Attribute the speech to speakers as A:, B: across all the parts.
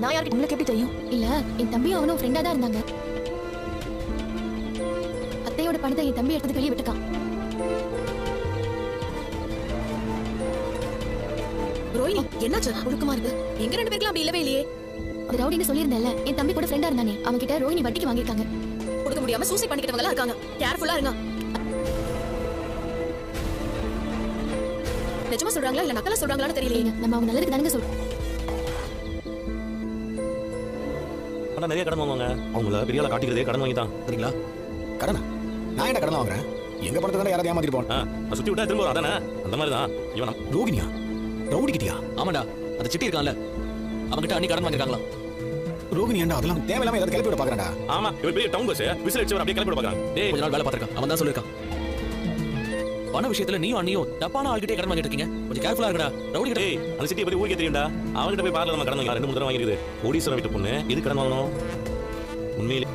A: நான் யார்கிட்ட உங்களுக்கு எப்படி தெரியும்?
B: இல்ல என் தம்பி அவனும் ஃப்ரெண்டா தான் இருந்தாங்க. அத்தையோட பணத்தை என் தம்பி எடுத்து வெளியே விட்டுக்கான்
A: ரோஹினி என்னாச்சு? ஒழுக்கமா இருக்கு. எங்க ரெண்டு பேருக்கும் அப்படி இல்லவே இல்லையே.
B: அது ரவுடின்னு சொல்லியிருந்தேன்ல என் தம்பி கூட ஃப்ரெண்டா இருந்தானே அவங்க கிட்ட ரோஹினி வட்டிக்கு வாங்கியிருக்காங்க.
A: கொடுக்க முடியாம சூசைட் பண்ணிக்கிட்டவங்க எல்லாம் இருக்காங்க கேர்ஃபுல்லா இருங்க. நிஜமா சொல்றாங்களா? இல்ல நக்கலா சொல்றாங்களான்னு தெரியலையே.
B: நம்ம அவங்க நல்லதுக்கு தானங்க சொல்றோம்.
C: ஆனால் நிறைய கடன் வாங்குவாங்க. அவங்கள பெரிய ஆளா காட்டிக்கிறதே கடன் வாங்கி தான்
D: சரிங்களா? கடனா? நான் என்ன கடன் வாங்குறேன்? எங்க பணத்தை தானே யாராவது ஏமாத்திட்டு போன
C: ஆ நான் சுற்றி விட்டா திரும்ப அதானே அந்த மாதிரி தான் இவன்
D: ரோகிணியா? ரவுடி கிட்டியா?
E: ஆமாடா அந்த சிட்டி இருக்கான்ல. அவன்கிட்ட அன்னி கடன் வாங்கிருக்காங்களா
D: ரோகிணி அதெல்லாம் தேவையில்லாம ஏதாவது கிளப்பி விட பாக்குறேன்
C: ஆமா இவர் பெரிய டவுன் பஸ் விசில் அடிச்சு அப்படியே கிளப்பி பார்க்குறாங்க டேய்
E: கொஞ்ச நாள் வேலை பார்த்திருக்கான். அவன் தான் சொல்லிருக்கான் பண விஷயத்துல நீயும் அண்ணியும் தப்பான ஆள்கிட்டே கடன் வாங்கிட்டு இருக்கீங்க. கொஞ்சம் கேர்ஃபுல்லா இருக்கடா ரவுடி கிட்ட
C: அந்த சிட்டியை பத்தி ஊருக்கே தெரியும்டா. அவன்கிட்ட போய் பார்ல நம்ம கடன் வாங்கி. ரெண்டு மூணு தடவை வாங்கிருக்குது. வீட்டு பொண்ணு. எது கடன் வாங்கணும்? உண்மையிலே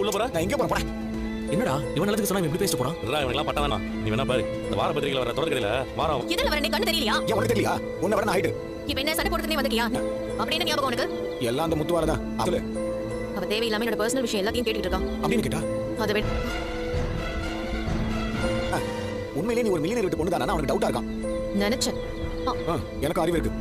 C: உள்ள போற
D: நான் எங்க போறேன்?
E: என்னடா? இவன் நல்லதுக்கு சொன்னா இவன் எப்படி பேசிட்டு போறான்?
C: இல்ல இவனுக்கு பட்ட வேணாம். நீ வேணா பாரு. இந்த வார பத்திரிகையில வர தொடர்கடையில வாரம்
A: இதுல வர கண்ணு தெரியலையா?
D: ஏன் உனக்கு தெரியலையா? உன்னை விட நான்
A: இப்ப என்ன சண்டை போடுறதுனே வந்துட்டியா? அப்படி என்ன ஞாபகம் உனக்கு?
D: எல்லாம் அந்த முத்து வரதான் சொல்லு
A: அவ தேவையில்லாம என்னோட பர்சனல் விஷயம் எல்லாத்தையும் கேட்டுட்டு இருக்கான்
D: அப்படின்னு கேட்டா?
A: அதை விட
D: உண்மையிலேயே நீ ஒரு மில்லியனர் வீட்டு பொண்ணு தானே அவனுக்கு டவுட்டா இருக்கான்.
A: நினைச்சேன்.
D: எனக்கு அறிவு இருக்கு.